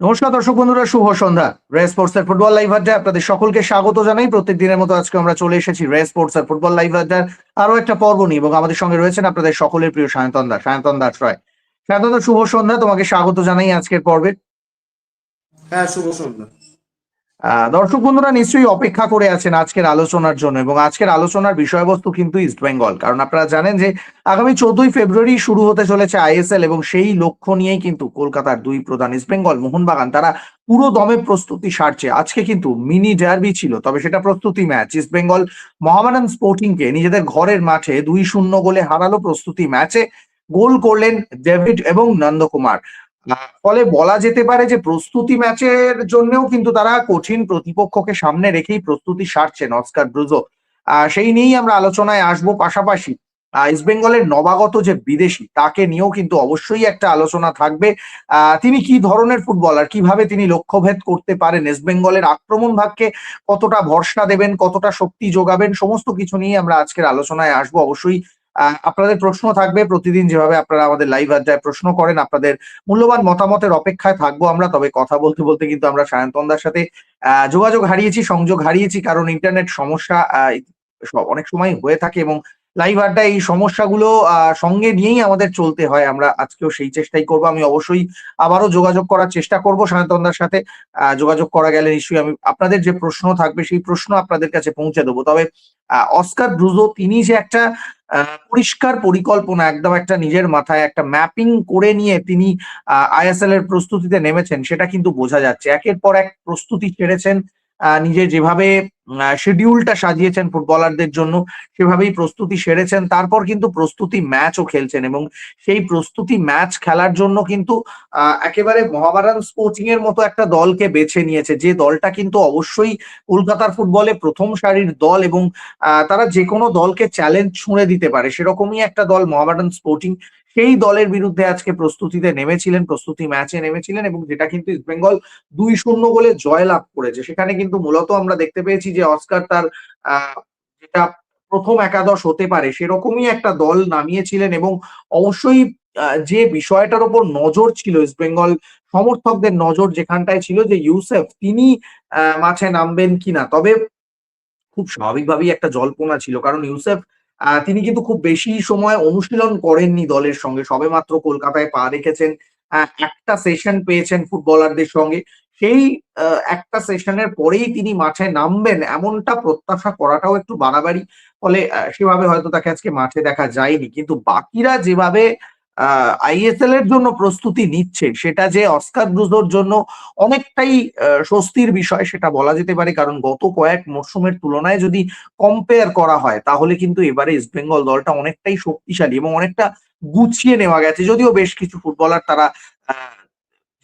নমস্কার দর্শক বন্ধুরা, শুভ সন্ধ্যা। রে স্পোর্টস এর ফুটবল লাইভ আড্ডায় আপনাদের সকলকে স্বাগত জানাই। প্রত্যেক দিনের মতো আজকে আমরা চলে এসেছি রে স্পোর্টস এর ফুটবল লাইভ আড্ডার আরও একটা পর্ব নিয়ে এবং আমাদের সঙ্গে রয়েছেন আপনাদের সকলের প্রিয় সায়ন্তন দাস। সায়ন্তন দাস রয়। সায়ন্তন শুভ সন্ধ্যা। তোমাকে স্বাগত জানাই আজকের পর্বে। হ্যাঁ শুভ সন্ধ্যা। দর্শক বন্ধুরা, নিশ্চয়ই অপেক্ষা করে আছেন আজকের আলোচনার জন্য এবং আজকের আলোচনার বিষয়বস্তু কিন্তু ইস্ট বেঙ্গল কারণ আপনারা জানেন যে আগামী চোদ্দই ফেব্রুয়ারি শুরু হতে চলেছে আইএসএল এবং সেই লক্ষ্য নিয়েই কিন্তু কলকাতার দুই প্রধান ইস্ট বেঙ্গল মোহনবাগান, তারা পুরো দমে প্রস্তুতি সারছে। আজকে কিন্তু মিনি ডার্বি ছিল, তবে সেটা প্রস্তুতি ম্যাচ ইস্ট বেঙ্গল মহামারান স্পোর্টিংকে নিজেদের ঘরের মাঠে দুই শূন্য গোলে হারালো প্রস্তুতি ম্যাচে গোল করলেন ডেভিড এবং নন্দকুমার ফলে বলা যেতে পারে যে প্রস্তুতি ম্যাচের জন্যও কিন্তু তারা কঠিন প্রতিপক্ষকে সামনে রেখেই প্রস্তুতি সারছেন অস্কার ব্রুজো। সেই নিয়েই আমরা আলোচনায় আসব। পাশাপাশি ইস্ট বেঙ্গলের নবাগত যে বিদেশি, তাকে নিয়েও কিন্তু অবশ্যই একটা আলোচনা থাকবে। তিনি কি ধরনের ফুটবলার? কীভাবে তিনি লক্ষ্যভেদ করতে পারেন? ইস্ট বেঙ্গলের আক্রমণ ভাগকে কতটা ভরসা দেবেন? কতটা শক্তি যোগাবেন? সমস্ত কিছু নিয়ে আমরা আজকের আলোচনায় আসব। অবশ্যই আপনাদের প্রশ্ন থাকবে, প্রতিদিন যেভাবে আপনারা আমাদের লাইভ আড্ডায় প্রশ্ন করেন, আপনাদের মূল্যবান মতামতের অপেক্ষায় থাকব আমরা, তবে কথা বলতে বলতে কিন্তু আমরা সায়ন্তনদার সাথে যোগাযোগ হারিয়েছি, সংযোগ হারিয়েছি, কারণ ইন্টারনেট সমস্যা অনেক সময় হয়ে থাকে এবং লাইভ আড্ডায় এই সমস্যাগুলো সঙ্গে নিয়েই আমাদের চলতে হয়, আমরা আজকেও সেই চেষ্টাই করব, আমি অবশ্যই আবারও যোগাযোগ করার চেষ্টা করব সায়ন্তনদার সাথে যোগাযোগ করা গেলে নিশ্চয়ই আমি আপনাদের যে প্রশ্ন থাকবে, সেই প্রশ্ন আপনাদের কাছে পৌঁছে দেবো, তবে অস্কার ব্রুজো, তিনি যে একটা পরিষ্কার পরিকল্পনা একদম একটা নিজের মাথায় একটা ম্যাপিং করে নিয়ে তিনি আহ আইএসএল এর প্রস্তুতিতে নেমেছেন সেটা কিন্তু বোঝা যাচ্ছে। একের পর এক প্রস্তুতি আহ, নিজে যেভাবে শিডিউলটা সাজিয়েছেন ফুটবলারদের জন্য, সেভাবেই প্রস্তুতি সেরেছেন। তারপর কিন্তু প্রস্তুতি ম্যাচও খেলছেন এবং সেই প্রস্তুতি ম্যাচ খেলার জন্য কিন্তু একেবারে মহাবারান স্পোর্টিং এর মতো একটা দলকে বেছে নিয়েছে। যে দলটা কিন্তু অবশ্যই কলকাতার ফুটবলে প্রথম সারির দল এবং তারা যে কোনো দলকে চ্যালেঞ্জ ছুঁড়ে দিতে পারে। সেরকমই একটা দল মহাবারান স্পোর্টিং সেই দলের বিরুদ্ধে আজকে প্রস্তুতিতে নেমেছিলেন, প্রস্তুতি ম্যাচে নেমেছিলেন এবং যেটা কিন্তু ইস্ট বেঙ্গল দুই শূন্য গোলে জয়লাভ করেছে। সেখানে কিন্তু মূলত আমরা দেখতে পেয়েছি যে অস্কার তার যেটা প্রথম একাদশ হতে পারে সেরকমই একটা দল নামিয়েছিলেন এবং অবশ্যই যে বিষয়টার ওপর নজর ছিল ইস্ট বেঙ্গল সমর্থকদের নজর যেখানটায় ছিল যে ইউসেফ তিনি মাঠে নামবেন কিনা, তবে খুব স্বাভাবিকভাবেই একটা জল্পনা ছিল। কারণ ইউসেফ তিনি কিন্তু খুব বেশি সময় অনুশীলন করেননি দলের সঙ্গে। সবে মাত্র কলকাতায় পা রেখেছেন আহ, একটা সেশন পেয়েছেন ফুটবলারদের সঙ্গে। সেই আহ, একটা সেশনের পরেই তিনি মাঠে নামবেন এমনটা প্রত্যাশা করাটাও একটু বাড়াবাড়ি। ফলে আহ, সেভাবে হয়তো তাকে আজকে মাঠে দেখা যায়নি। কিন্তু বাকিরা যেভাবে আইএসএল এর জন্য প্রস্তুতি নিচ্ছে। সেটা যে অস্কার ব্রুজোর জন্য অনেকটাই স্বস্তির বিষয় সেটা বলা যেতে পারে, কারণ গত কয়েক মরশুমের তুলনায় যদি কম্পেয়ার করা হয়, তাহলে কিন্তু এবারে ইস্ট বেঙ্গল দলটা অনেকটাই শক্তিশালী এবং অনেকটা গুছিয়ে নেওয়া গেছে। যদিও বেশ কিছু ফুটবলার তারা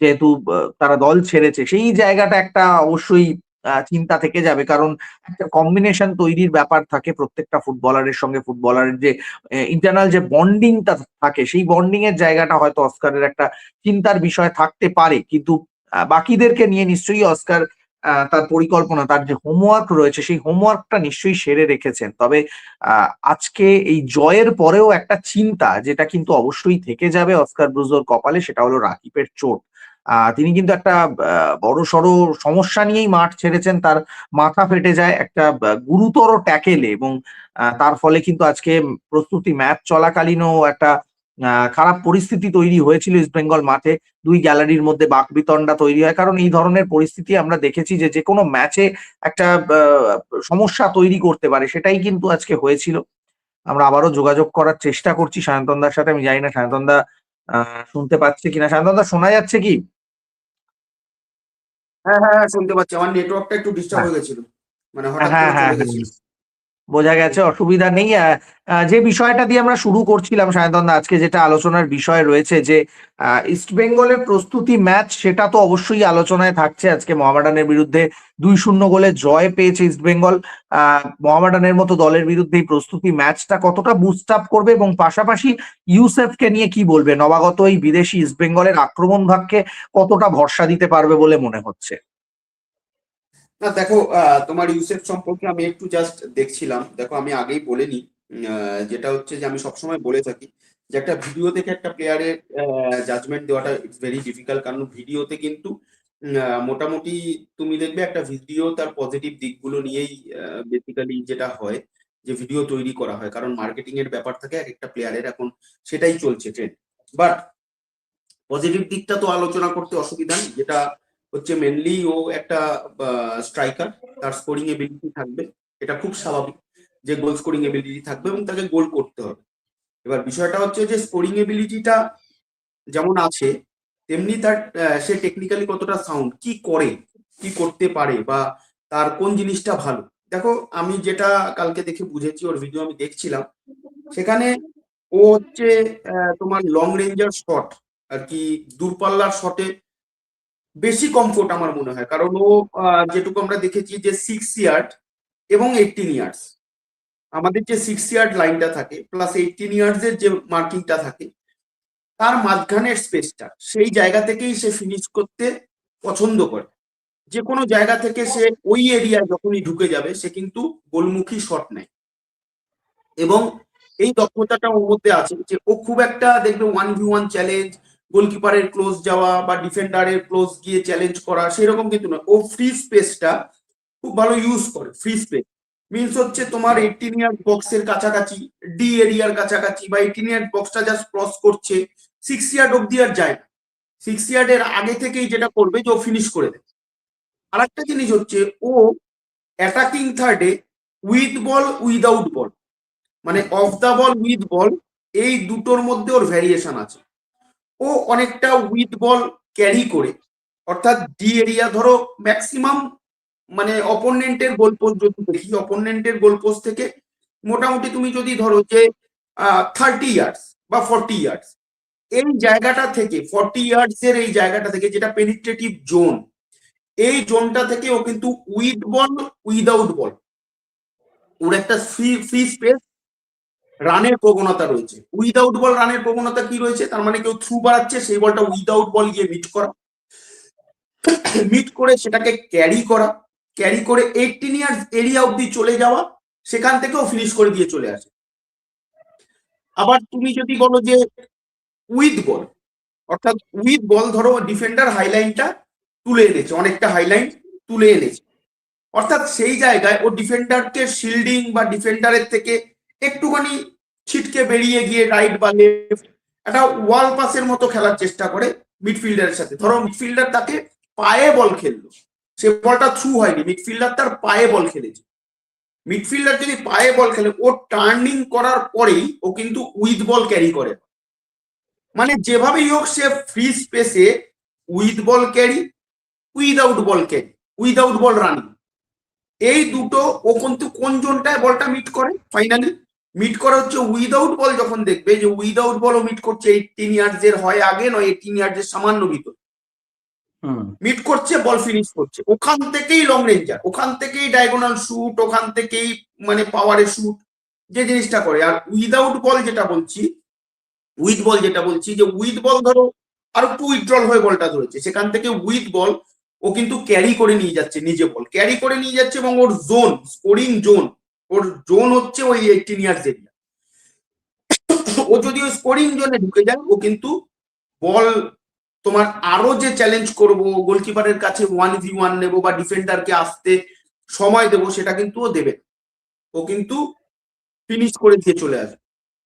যেহেতু তারা দল ছেড়েছে, সেই জায়গাটা একটা অবশ্যই চিন্তা থেকে যাবে। কারণ একটা কম্বিনেশন তৈরির ব্যাপার থাকে প্রত্যেকটা ফুটবলারের সঙ্গে। ফুটবলারের যে ইন্টারনাল যে বন্ডিংটা থাকে, সেই বন্ডিং এর জায়গাটা হয়তো অস্কারের একটা চিন্তার বিষয় থাকতে পারে। কিন্তু বাকিদেরকে নিয়ে নিশ্চয়ই অস্কার তার পরিকল্পনা, তার যে হোমওয়ার্ক রয়েছে, সেই হোমওয়ার্কটা নিশ্চয়ই সেরে রেখেছেন। তবে আজকে এই জয়ের পরেও একটা চিন্তা, যেটা কিন্তু অবশ্যই থেকে যাবে অস্কার ব্রুজোর কপালে, সেটা হলো রাকিবের চোট। তিনি কিন্তু একটা বড় সড়ো সমস্যা নিয়েই মাঠ ছেড়েছেন। তার মাথা ফেটে যায় একটা গুরুতর ট্যাকেলে এবং তার ফলে কিন্তু আজকে প্রস্তুতি ম্যাচ চলাকালীনও একটা খারাপ পরিস্থিতি তৈরি হয়েছিল ইস্ট বেঙ্গল মাঠে। দুই গ্যালারির মধ্যে বাকবিতণ্ডা তৈরি হয়। কারণ এই ধরনের পরিস্থিতি আমরা দেখেছি যে যে কোনো ম্যাচে একটা সমস্যা তৈরি করতে পারে, সেটাই কিন্তু আজকে হয়েছিল। আমরা আবারও যোগাযোগ করার চেষ্টা করছি সায়ন্তনদার সাথে। আমি জানি না সায়ন্তনদা শুনতে পাচ্ছি কিনা? সাধারণত শোনা যাচ্ছে কি? হ্যাঁ হ্যাঁ হ্যাঁ শুনতে পাচ্ছি। আমার নেটওয়ার্কটা একটু ডিস্টার্ব হ্যাঁ। হয়ে গেছিল। মানে হঠাৎ হ্যাঁ করে হ্যাঁ চলে গেছিল। বোঝা গেছে অসুবিধা নেই। যে বিষয়টা দিয়ে আমরা শুরু করছিলাম সায়ন্তনদা আজকে যেটা আলোচনার বিষয় রয়েছে যে আহ, ইস্ট বেঙ্গলের প্রস্তুতি ম্যাচ সেটা তো অবশ্যই আলোচনায় থাকছে। আজকে মোহামেডানের বিরুদ্ধে দুই শূন্য গোলে জয় পেয়েছে ইস্ট বেঙ্গল আহ, মোহামেডানের মতো দলের বিরুদ্ধে এই প্রস্তুতি ম্যাচটা কতটা বুস্ট আপ করবে এবং পাশাপাশি ইউসেফকে নিয়ে কি বলবে? নবাগত এই বিদেশি ইস্ট বেঙ্গলের আক্রমণ ভাগকে কতটা ভরসা দিতে পারবে বলে মনে হচ্ছে? না, দেখো তোমার ইউসেফ সম্পর্কে আমি একটু জাস্ট দেখছিলাম। দেখো, আমি আগেই বলে নিই যেটা হচ্ছে যে আমি সবসময় বলে থাকি যে একটা ভিডিও থেকে একটা প্লেয়ারের জাজমেন্ট দেওয়াটা ইটস ভেরি ডিফিকাল্ট কারণ ভিডিওতে কিন্তু মোটামুটি তুমি দেখবে একটা ভিডিও তার পজিটিভ দিকগুলো নিয়েই বেসিক্যালি যেটা হয়, যে ভিডিও তৈরি করা হয়। কারণ মার্কেটিং এর ব্যাপার থাকে, এক একটা প্লেয়ারের এখন সেটাই চলছে ট্রেন্ড বাট পজিটিভ দিকটা তো আলোচনা করতে অসুবিধা নেই, যেটা হচ্ছে মেনলি ও একটা স্ট্রাইকার তার স্কোরিং এবিলিটি থাকবে। এটা খুব স্বাভাবিক যে গোল স্কোরিং এবিলিটি থাকবে এবং তাকে গোল করতে হবে। এবার বিষয়টা হচ্ছে যে স্কোরিং এবিলিটিটা যেমন আছে, তেমনি তার সে টেকনিক্যালি কতটা সাউন্ড কি করে, কি করতে পারে বা তার কোন জিনিসটা ভালো। দেখো, আমি যেটা কালকে দেখে বুঝেছি, ওর ভিডিও আমি দেখছিলাম। সেখানে ও হচ্ছে তোমার লং রেঞ্জার শট আর কি দূরপাল্লার শটে বেশি কমফোর্ট আমার মনে হয়। কারণ ও যেটুকু আমরা দেখেছি যে সিক্স ইয়ার্ড এবং এইটিন ইয়ার্স আমাদের যে সিক্স ইয়ার্ড লাইনটা থাকে প্লাস এইটিন ইয়ার্স এর যে মার্কিংটা থাকে, তার মাঝখানের স্পেসটা সেই জায়গা থেকেই সে ফিনিশ করতে পছন্দ করে। যে কোনো জায়গা থেকে সে ওই এরিয়ায় যখনই ঢুকে যাবে, সে কিন্তু গোলমুখী শট নেয়। এবং এই দক্ষতাটা ওর মধ্যে আছে যে ও খুব একটা দেখবে ওয়ান ভি ওয়ান চ্যালেঞ্জ গোলকিপারের ক্লোজ যাওয়া বা ডিফেন্ডারের ক্লোজ গিয়ে চ্যালেঞ্জ করা, সেরকম কিন্তু নয়। ও ফ্রি স্পেসটা খুব ভালো ইউজ করে ফ্রি স্পেস মিনস হচ্ছে তোমার এইটিন ইয়ার বক্সের কাছাকাছি ডি এরিয়ার কাছাকাছি বা এইটিন ইয়ার বক্সটা জাস্ট ক্রস করছে সিক্স ইয়ার্ড অব্দি আর যায় না। সিক্স ইয়ার্ডের আগে থেকেই যেটা করবে যে ও ফিনিশ করে দেবে। আর একটা জিনিস হচ্ছে ও অ্যাটাকিং থার্ডে উইথ বল উইদাউট বল মানে off the ball with ball এই দুটোর মধ্যে ওর ভ্যারিয়েশন আছে। ও অনেকটা উইথ বল ক্যারি করে। অর্থাৎ ডি এরিয়া ধরো ম্যাক্সিমাম মানে অপোনেন্টের গোল পোস্ট যদি দেখি অপোনেন্টের গোলপোস্ট থেকে মোটামুটি তুমি যদি ধরো যে থার্টি ইয়ার্স বা ফর্টি ইয়ার্স এই জায়গাটা থেকে ফর্টি ইয়ার্স এর এই জায়গাটা থেকে যেটা পেনিট্রেটিভ জোন এই জোনটা থেকে ও কিন্তু উইথ বল উইদাউট বল ওর একটা ফ্রি ফ্রি স্পেস রানের প্রবণতা রয়েছে। উইদাউট বল রানের প্রবণতা কি রয়েছে? তার মানে কেউ থ্রু বাড়াচ্ছে, সেই বলটা উইদাউট বল গিয়ে মিট করা। মিট করে সেটাকে ক্যারি করা। ক্যারি করে এইটিন ইয়ার্স এরিয়া অব্দি চলে যাওয়া, সেখান থেকেও ফিনিশ করে দিয়ে চলে আসে। আবার তুমি যদি বলো যে উইথ বল অর্থাৎ উইথ বল ধরো ডিফেন্ডার হাইলাইনটা তুলে এনেছে, অনেকটা হাইলাইন তুলে এনেছে। অর্থাৎ সেই জায়গায় ও ডিফেন্ডারকে শিল্ডিং বা ডিফেন্ডারের থেকে একটুখানি ছিটকে বেরিয়ে গিয়ে রাইট বা লেফট একটা ওয়াল পাসের মতো খেলার চেষ্টা করে মিডফিল্ডারের সাথে। ধরো মিডফিল্ডার তাকে পায়ে বল খেললো। সে বলটা থ্রু হয়নি মিডফিল্ডার তার পায়ে বল খেলেছে। মিডফিল্ডার যদি পায়ে বল খেলে, ও টার্নিং করার পরেই ও কিন্তু উইথ বল ক্যারি করে। মানে যেভাবেই হোক সে ফ্রি স্পেসে with ball carry without ball carry without ball running এই দুটো ও কিন্তু কোন জোনটায় বলটা মিট করে? ফাইনালি মিট করা হচ্ছে উইদাউট বল যখন দেখবে যে উইদাউট বল ও মিট করছে এইটিন ইয়ার্স এর হয় আগে নয় এইটিন ইয়ার্স এর সামান্য ভিতর। হুম। মিট করছে বল ফিনিশ করছে। ওখান থেকেই লং রেঞ্জার ওখান থেকেই ডায়াগোনাল শুট ওখান থেকেই মানে পাওয়ারের শুট যে জিনিসটা করে। আর উইদাউট বল যেটা বলছি উইথ বল যেটা বলছি যে উইথ বল ধরো আর একটু উইথড্রল হয়ে বলটা ধরেছে। সেখান থেকে উইথ বল ও কিন্তু ক্যারি করে নিয়ে যাচ্ছে নিজে বল। ক্যারি করে নিয়ে যাচ্ছে এবং ওর জোন স্কোরিং জোন ওর জোন হচ্ছে ওই এইটিন ইয়ার্স এরিয়া ও যদি ওই স্কোরিং জোনে ঢুকে যায়, ও কিন্তু বল তোমার আরও যে চ্যালেঞ্জ করব গোলকিপারের কাছে ওয়ান ভি ওয়ান নেব বা ডিফেন্ডারকে আসতে সময় দেবো, সেটা কিন্তু ও দেবে। ও কিন্তু ফিনিশ করে দিয়ে চলে আসবে।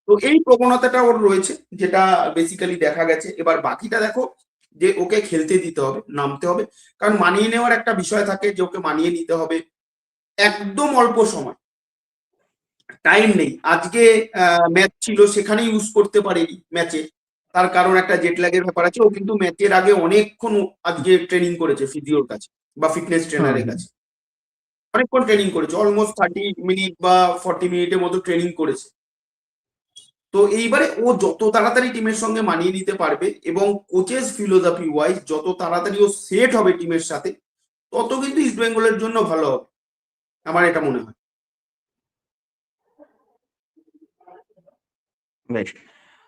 তো এই প্রবণতাটা ওর রয়েছে, যেটা বেসিক্যালি দেখা গেছে। এবার বাকিটা দেখো, যে ওকে খেলতে দিতে হবে, নামতে হবে। কারণ মানিয়ে নেওয়ার একটা বিষয় থাকে যে ওকে মানিয়ে নিতে হবে একদম অল্প সময়। টাইম নেই। আজকে ম্যাচ ছিল সেখানে ইউজ করতে পারেনি ম্যাচে তার কারণ একটা জেট ল্যাগের ব্যাপার আছে। ও কিন্তু ম্যাচের আগে অনেকক্ষণ আজকে ট্রেনিং করেছে ফিজিওর কাছে বা ফিটনেস ট্রেনারের কাছে। অনেকক্ষণ ট্রেনিং করেছে। অলমোস্ট থার্টি মিনিট বা ফর্টি মিনিটের মতো ট্রেনিং করেছে। তো এইবারে ও যত তাড়াতাড়ি টিমের সঙ্গে মানিয়ে নিতে পারবে এবং কোচেস ফিলোসফি ওয়াইজ যত তাড়াতাড়ি ও সেট হবে টিমের সাথে তত কিন্তু ইস্ট বেঙ্গলের জন্য ভালো হবে। আমার এটা মনে হয়। বেশ।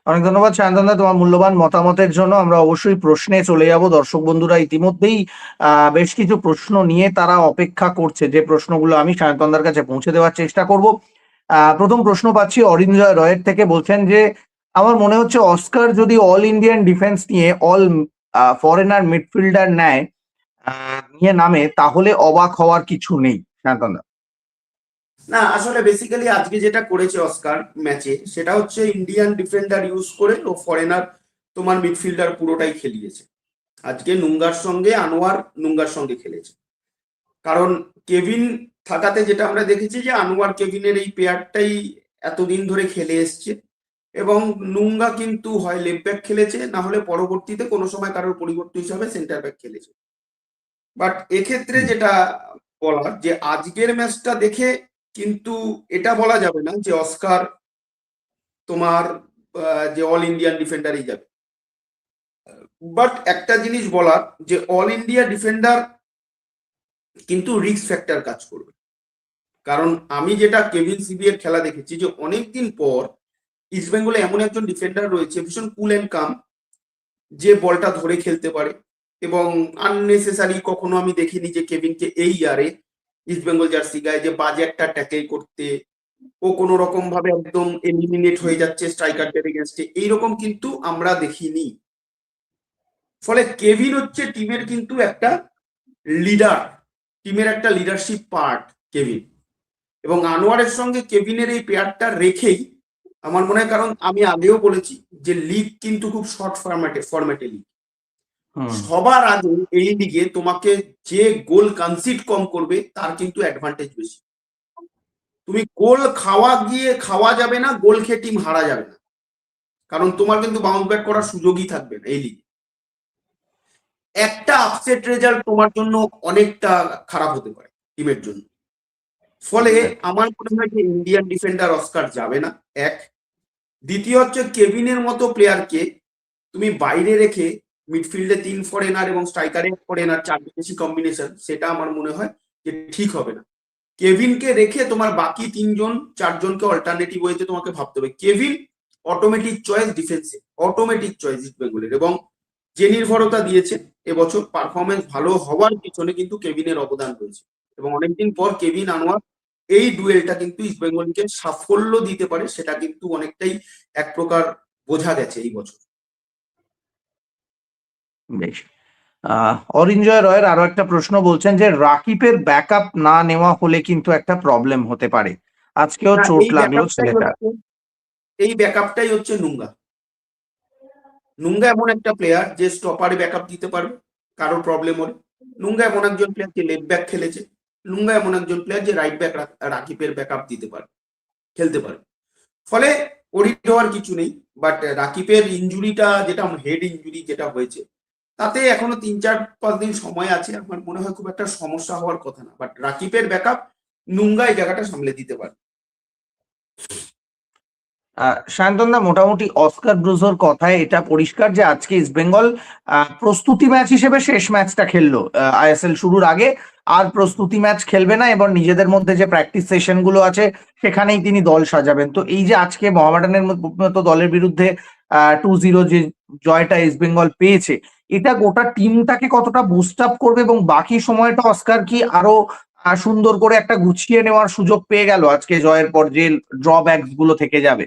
অনেক ধন্যবাদ সায়ন্তনদা, তোমার মূল্যবান মতামতের জন্য। আমরা অবশ্যই প্রশ্নে চলে যাব। দর্শক বন্ধুরা, ইতিমধ্যেই বেশ কিছু প্রশ্ন নিয়ে তারা অপেক্ষা করছে। যে প্রশ্নগুলো আমি সায়ন্তনদার কাছে পৌঁছে দেওয়ার চেষ্টা করব। প্রথম প্রশ্ন পাচ্ছি অরিঞ্জয় রয়ের থেকে। বলছেন যে, আমার মনে হচ্ছে অস্কার যদি অল ইন্ডিয়ান ডিফেন্স নিয়ে অল ফরেনার মিডফিল্ডার নেয় নিয়ে নামে, তাহলে অবাক হওয়ার কিছু নেই। সায়ন্তনদা। না, আসলে বেসিক্যালি আজকে যেটা করেছে অস্কার ম্যাচে সেটা হচ্ছে ইন্ডিয়ান ডিফেন্ডার ইউজ করে ও ফরেনার তোমার মিডফিল্ডার পুরোটাই খেলিয়েছে। আজকে নুঙ্গার সঙ্গে আনোয়ার নুঙ্গার সঙ্গে খেলেছে। কারণ কেভিন থাকাতে যেটা আমরা দেখেছি যে আনোয়ার কেভিনের এই পেয়ারটাই এতদিন ধরে খেলে এসছে এবং নুঙ্গা কিন্তু হয় লেফট ব্যাক খেলেছে, না হলে পরবর্তীতে কোনো সময় কারোর পরিবর্তন হিসাবে সেন্টার ব্যাক খেলেছে। বাট এক্ষেত্রে যেটা বলার যে আজকের ম্যাচটা দেখে কিন্তু এটা বলা যাবে না যে অস্কার তোমার যে অল ইন্ডিয়ান ডিফেন্ডারই যাবে। বাট একটা জিনিস বলার যে অল ইন্ডিয়া ডিফেন্ডার কিন্তু রিস্ক ফ্যাক্টর কাজ করবে। কারণ আমি যেটা কেভিন সিবি এর খেলা দেখেছি যে অনেকদিন পর ইস্ট বেঙ্গলে এমন একজন ডিফেন্ডার রয়েছে ভীষণ কুল অ্যান্ড কাম যে বলটা ধরে খেলতে পারে এবং আননেসেসারি কখনো আমি দেখিনি যে কেভিনকে এই ইয়ারে ইস্ট বেঙ্গল জার্সি গায়ে যে বাজেটটা ট্যাকেল করতে, ও কোনো রকম ভাবে একদম এলিমিনেট হয়ে যাচ্ছে স্ট্রাইকারদের এগেনস্টে এইরকম কিন্তু আমরা দেখিনি। ফলে কেভিন হচ্ছে টিমের কিন্তু একটা লিডার টিমের একটা লিডারশিপ পার্ট কেভিন এবং আনোয়ারের সঙ্গে কেভিনের এই পেয়ারটা রেখেই আমার মনে হয় কারণ আমি আগেও বলেছি যে লিগ কিন্তু খুব শর্ট ফরম্যাটে ফরম্যাটে লিগ সবার আগে এই দিকে তোমাকে যে গোল কনসিড কম করবে তার কিন্তু অ্যাডভান্টেজ বেশি। তুমি গোল খাওয়া গিয়ে খাওয়া যাবে না গোল খেয়ে টিম হারা যাবে না। কারণ তোমার কিন্তু বাউন্স ব্যাক করার সুযোগই থাকবে না এই লিগে একটা আপসেট রেজাল্ট তোমার জন্য অনেকটা খারাপ হতে পারে টিমের জন্য। ফলে আমার মনে হয় যে ইন্ডিয়ান ডিফেন্ডার অস্কার যাবে না এক। দ্বিতীয় হচ্ছে কেবিনের মতো প্লেয়ারকে তুমি বাইরে রেখে মিডফিল্ডে তিন ফরেনার এবং স্ট্রাইকারে ফরেনার চার বেশি কম্বিনেশন সেটা আমার মনে হয় যে ঠিক হবে না। কেভিনকে রেখে তোমার বাকি তিনজন, চারজনকে অল্টারনেটিভ ওয়েতে তোমাকে ভাবতে হবে। কেভিন অটোমেটিক চয়েস ডিফেন্সে অটোমেটিক চয়েস ইস্ট বেঙ্গলের এবং যে নির্ভরতা দিয়েছে, এবছর পারফরমেন্স ভালো হওয়ার পিছনে কিন্তু কেভিনের অবদান রয়েছে। এবং অনেকদিন পর কেভিন আনোয়ার এই ডুয়েলটা কিন্তু ইস্ট বেঙ্গলকে সাফল্য দিতে পারে, সেটা কিন্তু অনেকটাই এক প্রকার বোঝা গেছে এই বছর। বেশ। অরিঞ্জয় রয়ের আরও একটা প্রশ্ন বলছেন যে রাকিবের ব্যাকআপ না নেওয়া হলে কিন্তু একটা প্রবলেম হতে পারে। আজকেও চোট এই লাগল ব্যাকআপটাই ছেলেটা হচ্ছে- এই ব্যাকআপটাই হচ্ছে নুঙ্গা। নুঙ্গা এমন একটা প্লেয়ার যে স্টপারে ব্যাকআপ দিতে পারবে কারোর প্রবলেম হলে। নুঙ্গা এমন একজন প্লেয়ার যে লেফট ব্যাক খেলেছে। নুঙ্গা এমন একজন প্লেয়ার যে রাইট ব্যাক রাকিবের ব্যাকআপ দিতে পারে খেলতে পারে ফলে ওরিড হওয়ার কিছু নেই বাট রাকিবের ইঞ্জুরিটা যেটা হেড ইঞ্জুরি যেটা হয়েছে তাতে এখনও তিন চার পাঁচ দিন সময় আছে। আমার মনে হয় খুব একটা সমস্যা হওয়ার কথা না। বাট রাকিবের ব্যাকআপ নুঙ্গা এই জায়গাটা সামলে দিতে পারে। শান্তনদা মোটামুটি অস্কার ব্রুজোর কথায় এটা পরিষ্কার যে আজকে ইস্ট বেঙ্গল প্রস্তুতি ম্যাচ হিসেবে শেষ ম্যাচটা খেললো। আইএসএল শুরুর আগে। আর প্রস্তুতি ম্যাচ খেলবে না এবং নিজেদের মধ্যে যে প্র্যাকটিস সেশনগুলো আছে, সেখানেই তিনি দল সাজাবেন। তো এই যে আজকে মোহামেডানের মতো দলের বিরুদ্ধে টু জিরো যে জয়টা ইস্ট বেঙ্গল পেয়েছে এটা গোটা টিমটাকে কতটা বুস্ট আপ করবে এবং বাকি সময়টা অস্কার কি আরও সুন্দর করে একটা গুছিয়ে নেওয়ার সুযোগ পেয়ে গেল আজকে জয়ের পর যে ড্রব্যাকসগুলো থেকে যাবে?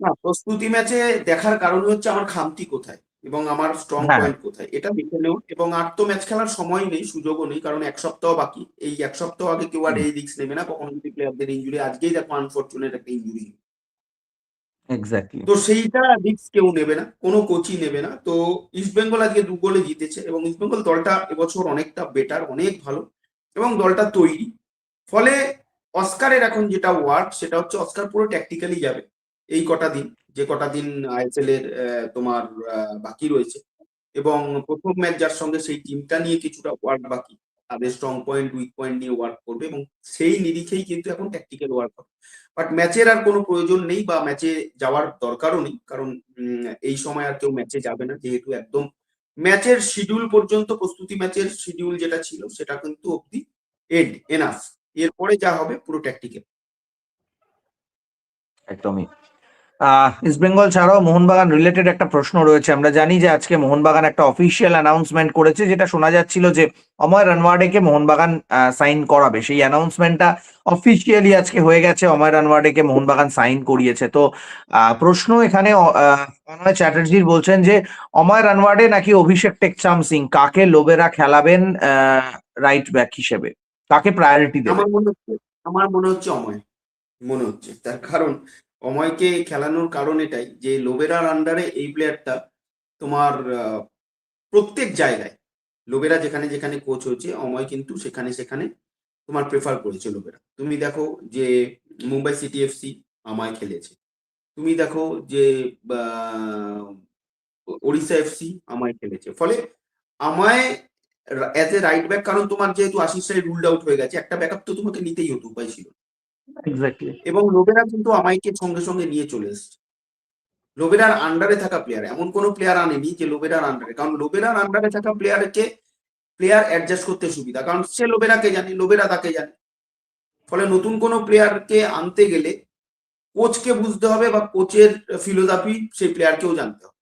না প্রস্তুতি ম্যাচে দেখার কারণ হচ্ছে আমার খামতি কোথায় এবং আমার স্ট্রং হ্যাঁ। পয়েন্ট কোথায়। এটা দেখে এবং আর তো ম্যাচ খেলার সময় নেই সুযোগও নেই কারণ এক সপ্তাহ বাকি। এই এক সপ্তাহ আগে কেউ আর এই রিস্ক নেবে না কখনো যদি প্লেয়ারদের ইঞ্জুরি আজকেই দেখো আনফরচুনেট একটা ইঞ্জুরি তো সেইটা রিস্ক কেউ নেবে না, কোনো কোচই নেবে না। তো ইস্ট বেঙ্গল আজকে দু গোলে জিতেছে এবং ইস্ট বেঙ্গল দলটা এবছর অনেকটা বেটার অনেক ভালো এবং দলটা তৈরি। ফলে অস্কারের এখন যেটা ওয়ার্ক সেটা হচ্ছে অস্কার পুরো ট্যাকটিক্যালি যাবে এই কটা দিন, যে কটা দিন আইএসএল এর তোমার বাকি রয়েছে। এবং প্রথম ম্যাচ যার সঙ্গে সেই টিমটা নিয়ে কিছুটা ওয়ার্ক বাকি। তাদের স্ট্রং পয়েন্ট উইক পয়েন্ট নিয়ে ওয়ার্ক করবে এবং সেই নিরিখেই কিন্তু এখন ট্যাকটিক্যাল ওয়ার্ক হবে। বাট ম্যাচের আর কোনো প্রয়োজন নেই বা ম্যাচে যাওয়ার দরকারও নেই, কারণ এই সময় আর কেউ ম্যাচে যাবে না। যেহেতু একদম ম্যাচের শিডিউল পর্যন্ত, প্রস্তুতি ম্যাচের শিডিউল যেটা ছিল, সেটা কিন্তু অব্দি এন্ড এনাফ এরপরে যা হবে পুরো ট্যাকটিক্যাল একদমই। আহ ইস্টবেঙ্গল ছাড়াও মোহনবাগান রিলেটেড একটা প্রশ্ন রয়েছে। আমরা জানি যে আজকে মোহনবাগান একটা অফিসিয়াল অ্যানাউন্সমেন্ট করেছে, যেটা শোনা যাচ্ছিল যে অময় রানওয়ার্ডেকে মোহনবাগান সাইন করাবে। সেই অ্যানাউন্সমেন্টটা অফিসিয়ালি আজকে হয়ে গেছে, অময় রানওয়ার্ডেকে মোহনবাগান সাইন করিয়েছে। তো প্রশ্ন এখানে অনয় চ্যাটার্জির বলছেন যে অময় রানওয়ার্ডে নাকি অভিষেক টেকচাম সিং, কাকে লোবেরা খেলাবেন রাইট ব্যাক হিসেবে? কাকে প্রায়োরিটি দেবে আমার মনে হচ্ছে অময়। মনে হচ্ছে। তার কারণ অময়কে খেলানোর কারণ এটাই যে লোবেরার আন্ডারে এই প্লেয়ারটা তোমার প্রত্যেক জায়গায়। লোবেরা যেখানে যেখানে কোচ হয়েছে, অময় কিন্তু সেখানে সেখানে তোমার প্রেফার করেছে লোবেরা। তুমি দেখো যে মুম্বাই সিটি এফসি আমায় খেলেছে। তুমি দেখো যে ওড়িশা এফসি আমায় খেলেছে। ফলে আমায় অ্যাজ এ রাইট ব্যাক কারণ তোমার যেহেতু আশিস রুলড আউট হয়ে গেছে, একটা ব্যাকআপ তো তোমাকে নিতেই হতো, উপায় ছিল। এক্স্যাক্টলি এবং লোবেরা কিন্তু আমাইকে সঙ্গে সঙ্গে নিয়ে চলে এসেছে। লোবেরার আন্ডারে থাকা প্লেয়ার এমন কোনো প্লেয়ার আনেনি যে লোবেরার আন্ডারে কারণ লোবেরার আন্ডারে থাকা প্লেয়ারকে প্লেয়ার অ্যাডজাস্ট করতে সুবিধা কারণ সে লোবেরাকে জানে লোবেরা তাকে জানে। ফলে নতুন কোনো প্লেয়ারকে আনতে গেলে কোচকে বুঝতে হবে বা কোচের ফিলোসফি সেই প্লেয়ারকেও জানতে হবে।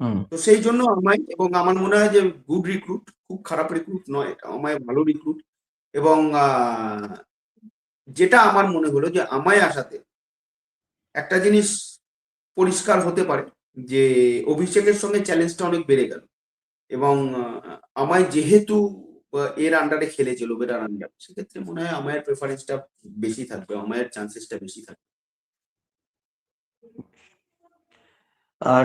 হুম। তো সেই জন্য আমায় এবং আমার মনে হয় যে গুড রিক্রুট খুব খারাপ রিক্রুট নয় আমায় ভালো রিক্রুট এবং আহ, যেটা আমার মনে হলো যে আমায় আসাতে একটা জিনিস পরিষ্কার হতে পারে যে অভিষেকের সঙ্গে চ্যালেঞ্জটা অনেক বেড়ে গেল এবং আমায় যেহেতু এর আন্ডারে খেলেছে লোবেরার আন্ডার সেক্ষেত্রে মনে হয় আমায়ের প্রেফারেন্সটা বেশি থাকবে, আমায়ের চান্সেসটা বেশি থাকবে।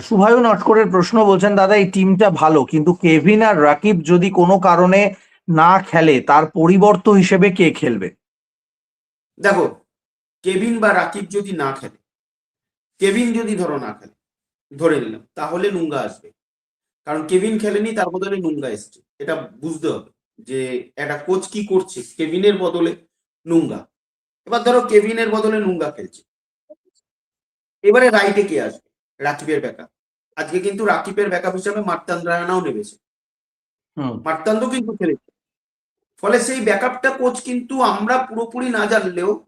শুভায়ু নটকরের প্রশ্ন বলছেন, দাদা, এই টিমটা ভালো, কিন্তু কেভিন আর রাকিব যদি কোনো কারণে না খেলে, তার পরিবর্ত হিসেবে কে খেলবে? দেখো কেভিন বা রাকিব যদি না খেলে কেভিন যদি ধরো না খেলে ধরে নিলাম তাহলে নুঙ্গা আসবে। কারণ কেভিন খেলেনি তার বদলে নুঙ্গা এসছে। এটা বুঝতে হবে যে একটা কোচ কি করছে কেভিনের বদলে নুঙ্গা এবার ধরো কেভিনের বদলে নুঙ্গা খেলছে। এবারে রাইটে কে আসবে? রাকিবের ব্যাকআপ আজকে কিন্তু রাকিবের ব্যাকআপ হিসাবে মার্তান রায়নাও নেমেছে মার্তান্দ কিন্তু খেলেছে। ফলে সেই ব্যাকআপটা কোচ কিন্তু আমরা পুরোপুরি না জানলেও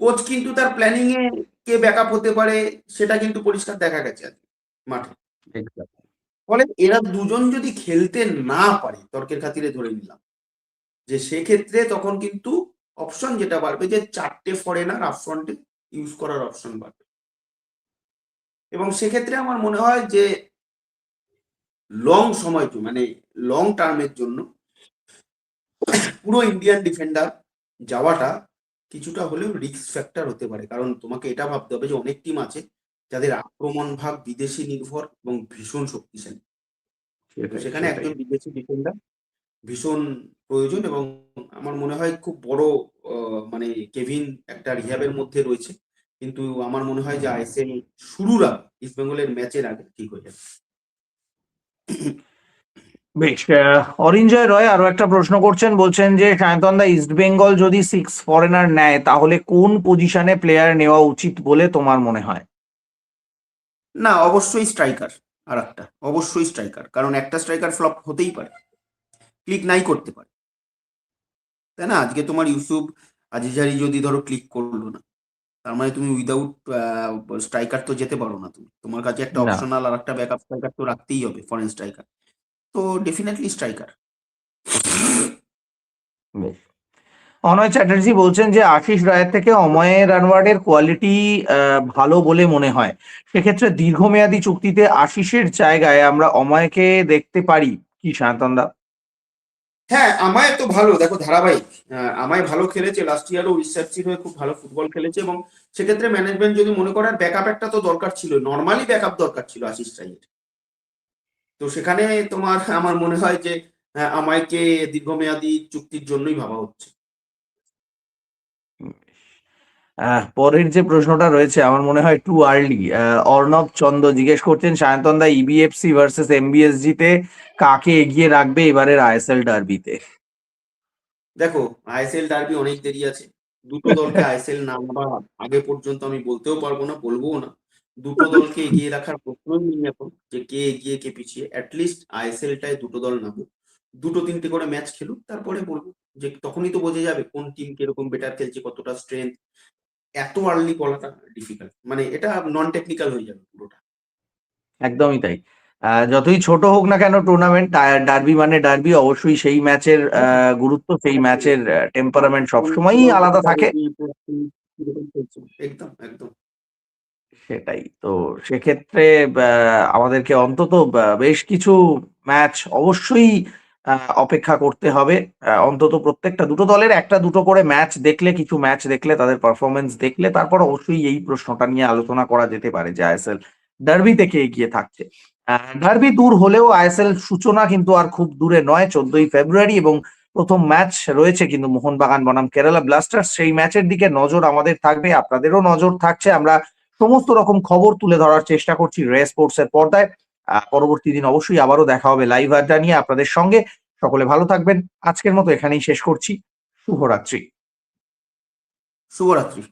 কোচ কিন্তু তার প্ল্যানিং এ কে ব্যাকআপ হতে পারে সেটা কিন্তু পরিষ্কার দেখা গেছে মাঠে। ফলে এরা দুজন যদি খেলতে না পারে তর্কের খাতিরে ধরে নিলাম যে সেক্ষেত্রে তখন কিন্তু অপশন যেটা বাড়বে যে চারটে ফরেনার আপ ফ্রন্টে ইউজ করার অপশন বাড়বে। এবং সেক্ষেত্রে আমার মনে হয় যে লং সময় মানে লং টার্মের জন্য পুরো ইন্ডিয়ান ডিফেন্ডার যাওয়াটা কিছুটা হলেও রিস্ক ফ্যাক্টর হতে পারে। কারণ তোমাকে এটা ভাবতে হবে যে অনেক টিম আছে যাদের আক্রমণ ভাগ বিদেশি নির্ভর এবং ভীষণ শক্তিশালী। সেখানে একজন বিদেশি ডিফেন্ডার ভীষণ প্রয়োজন এবং আমার মনে হয় খুব বড় মানে কেভিন একটা রিহ্যাবের মধ্যে রয়েছে। কিন্তু আমার মনে হয় যে আইএসএল শুরুর আগে ইস্ট বেঙ্গলের ম্যাচের আগে ঠিক হয়ে যাবে। বেশ অরিঞ্জয় রয় আরও একটা প্রশ্ন করছেন বলছেন যে সায়ন্তনদা ইস্ট বেঙ্গল যদি সিক্স ফরেনার নেয় তাহলে কোন পজিশনে প্লেয়ার নেওয়া উচিত বলে তোমার মনে হয়? না অবশ্যই স্ট্রাইকার আর একটা অবশ্যই স্ট্রাইকার কারণ একটা স্ট্রাইকার ফ্লপ হতেই পারে ক্লিক নাই করতে পারে। তাই না? আজকে তোমার ইউসুফ আজিজারি যদি ধরো ক্লিক করল না তার মানে তুমি উইদাউট স্ট্রাইকার তো যেতে পারো না তুমি। তোমার কাছে একটা অপশনাল আর একটা ব্যাকআপ স্ট্রাইকার তো রাখতেই হবে ফরেন স্ট্রাইকার তো ডেফিনেটলি স্ট্রাইকার বেশ। অনয় চ্যাটার্জি বলছেন যে আশিস রায়ের থেকে অময় রানওয়ার্ডের কোয়ালিটি ভালো বলে মনে হয়। সেক্ষেত্রে দীর্ঘমেয়াদী চুক্তিতে আশিসের জায়গায় আমরা অময়কে দেখতে পারি। কি সায়ন্তনদা হ্যাঁ আমায় তো ভালো। দেখো ধারাবাহিক। আমায় ভালো খেলেছে। লাস্ট ইয়ারও উড়িষ্যা এফসির হয়ে খুব ভালো ফুটবল খেলেছে এবং সেক্ষেত্রে ম্যানেজমেন্ট যদি মনে করার ব্যাকআপ একটা তো দরকার ছিল। নর্মালি ব্যাকআপ দরকার ছিল আশিস রাইয়ের তো সেখানে তোমার আমার মনে হয় যে আহ, আমায়কে দীর্ঘমেয়াদী চুক্তির জন্যই ভাবা হচ্ছে। পরের যে প্রশ্নটা রয়েছে আমার মনে হয় টু আর্লি। অর্ণব চন্দ জিজ্ঞেস করছেন সায়ন্তন দা ইবিএফসি ভার্সেস এমবিএসজি তে কাকে এগিয়ে রাখবে এবারের আইএসএল ডার্বিতে? দেখো আইএসএল ডার্বি অনেক দেরি আছে। দুটো দলকে আইএসএল নামবার আগে পর্যন্ত আমি বলতেও পারব না বলবোও না। দুটো দলকে এগিয়ে রাখার প্রশ্নই নেই এখন যে কে এগিয়ে কে পিছিয়ে অ্যাটলিস্ট আইএসএলটায় দুটো দল নামুক। দুটো তিনটে করে ম্যাচ খেলুক তারপরে বলব যে তখনই তো বোঝা যাবে কোন টিম কীরকম বেটার খেলছে কতটা স্ট্রেংথ এত আর্লি বলাটা ডিফিকাল্ট মানে এটা নন টেকনিক্যাল হয়ে যাবে পুরোটা। একদমই তাই। যতই ছোট হোক না কেন টুর্নামেন্ট ডার্বি মানে ডার্বি অবশ্যই সেই ম্যাচের গুরুত্ব সেই ম্যাচের টেম্পারামেন্ট সবসময়ই আলাদা থাকে। একদম একদম। সেটাই। তো সেক্ষেত্রে আমাদেরকে অন্তত বেশ কিছু ম্যাচ অবশ্যই অপেক্ষা করতে হবে। অন্তত প্রত্যেকটা দুটো দলের একটা দুটো করে ম্যাচ দেখলে, কিছু ম্যাচ দেখলে, তাদের পারফরমেন্স দেখলে, তারপর অবশ্যই এই প্রশ্নটা নিয়ে আলোচনা করা যেতে পারে যে আইএসএল ডার্বি থেকে এগিয়ে থাকছে। ডার্বি দূর হলেও আইএসএল সূচনা কিন্তু আর খুব দূরে নয়, চোদ্দই ফেব্রুয়ারি এবং প্রথম ম্যাচ রয়েছে কিন্তু মোহনবাগান বনাম কেরালা ব্লাস্টার্স। সেই ম্যাচের দিকে নজর আমাদের থাকবে, আপনাদেরও নজর থাকছে। আমরা সমস্ত রকম খবর তুলে ধরার চেষ্টা করছি রে স্পোর্টস এর পর্দায়। পরবর্তী দিন অবশ্যই আবারও দেখা হবে লাইভ আড্ডা নিয়ে আপনাদের সঙ্গে। সকলে ভালো থাকবেন। আজকের মতো এখানেই শেষ করছি। শুভরাত্রি। শুভরাত্রি।